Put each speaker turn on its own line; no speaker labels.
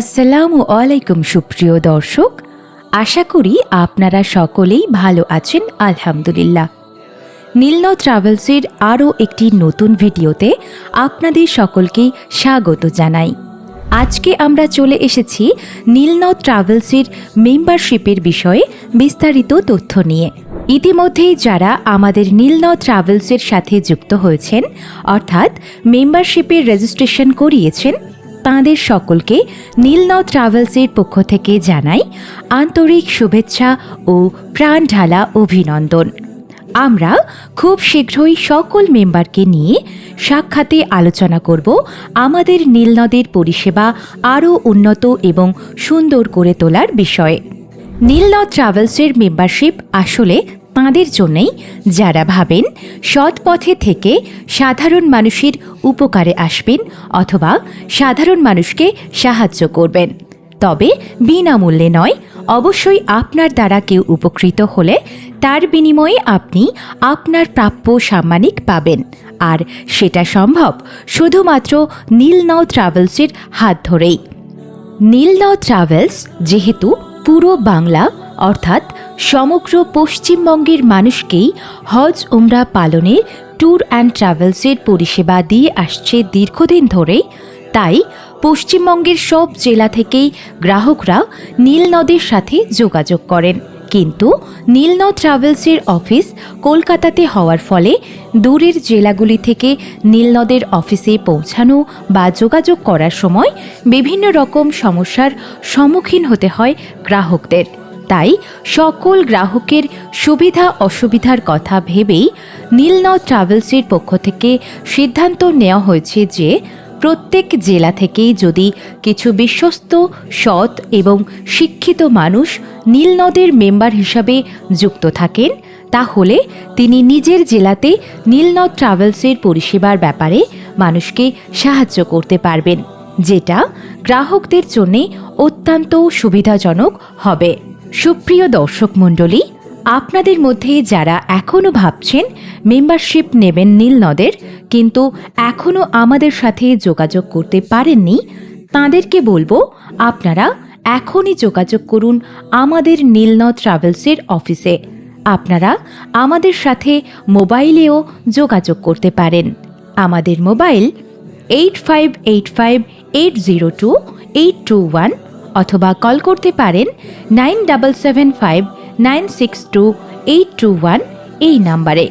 আসসালামু আলাইকুম সুপ্রিয় দর্শক, আশা করি আপনারা সকলেই ভালো আছেন, আলহামদুলিল্লাহ। নীলন ট্রাভেলসের আরও একটি নতুন ভিডিওতে আপনাদের সকলকে স্বাগত জানাই। আজকে আমরা চলে এসেছি নীলনদ ট্রাভেলসের মেম্বারশিপের বিষয়ে বিস্তারিত তথ্য নিয়ে। ইতিমধ্যেই যারা আমাদের নীলন ট্রাভেলসের সাথে যুক্ত হয়েছেন, অর্থাৎ মেম্বারশিপের রেজিস্ট্রেশন করিয়েছেন তাঁদের সকলকে নীলনদ ট্রাভেলসের পক্ষ থেকে জানাই আন্তরিক শুভেচ্ছা ও প্রাণ ঢালা অভিনন্দন। আমরা খুব শীঘ্রই সকল মেম্বারকে নিয়ে সাক্ষাতে আলোচনা করব আমাদের নীলনদের পরিষেবা আরও উন্নত এবং সুন্দর করে তোলার বিষয়ে। নীলনদ ট্রাভেলসের মেম্বারশিপ আসলে তাঁদের জন্যই যারা ভাবেন সৎ পথে থেকে সাধারণ মানুষের উপকারে আসবেন অথবা সাধারণ মানুষকে সাহায্য করবেন। তবে বিনামূল্যে নয়, অবশ্যই আপনার দ্বারা কেউ উপকৃত হলে তার বিনিময়ে আপনি আপনার প্রাপ্য সাম্মানিক পাবেন। আর সেটা সম্ভব শুধুমাত্র নীলনও ট্রাভেলসের হাত ধরেই। নীলনদ ট্রাভেলস যেহেতু পুরো বাংলা অর্থাৎ সমগ্র পশ্চিমবঙ্গের মানুষকেই হজ উমরা পালনের ট্যুর অ্যান্ড ট্রাভেলসের পরিষেবা দিয়ে আসছে দীর্ঘদিন ধরেই তাই পশ্চিমবঙ্গের সব জেলা থেকেই গ্রাহকরা নীলনদের সাথে যোগাযোগ করেন। কিন্তু নীলনদ ট্রাভেলসের অফিস কলকাতাতে হওয়ার ফলে দূরের জেলাগুলি থেকে নীলনদের অফিসে পৌঁছানো বা যোগাযোগ করার সময় বিভিন্ন রকম সমস্যার সম্মুখীন হতে হয় গ্রাহকদের। তাই সকল গ্রাহকের সুবিধা অসুবিধার কথা ভেবেই নীলনদ ট্রাভেলসের পক্ষ থেকে সিদ্ধান্ত নেওয়া হয়েছে যে প্রত্যেক জেলা থেকেই যদি কিছু বিশ্বস্ত, সৎ এবং শিক্ষিত মানুষ নীলনদের মেম্বার হিসাবে যুক্ত থাকেন, তাহলে তিনি নিজের জেলাতে নীলনদ ট্রাভেলসের পরিষেবার ব্যাপারে মানুষকে সাহায্য করতে পারবেন, যেটা গ্রাহকদের জন্যে অত্যন্ত সুবিধাজনক হবে। সুপ্রিয় দর্শক মণ্ডলী, আপনাদের মধ্যে যারা এখনও ভাবছেন মেম্বারশিপ নেবেন নীলনদের, কিন্তু এখনও আমাদের সাথে যোগাযোগ করতে পারেননি, তাঁদেরকে বলব আপনারা এখনই যোগাযোগ করুন আমাদের নীলনদ ট্রাভেলসের অফিসে। আপনারা আমাদের সাথে মোবাইলেও যোগাযোগ করতে পারেন। আমাদের mobile eight five eight five eight zero two eight two one অথবা কল করতে পারেন nine double seven five nine six two eight two one এই নাম্বারে।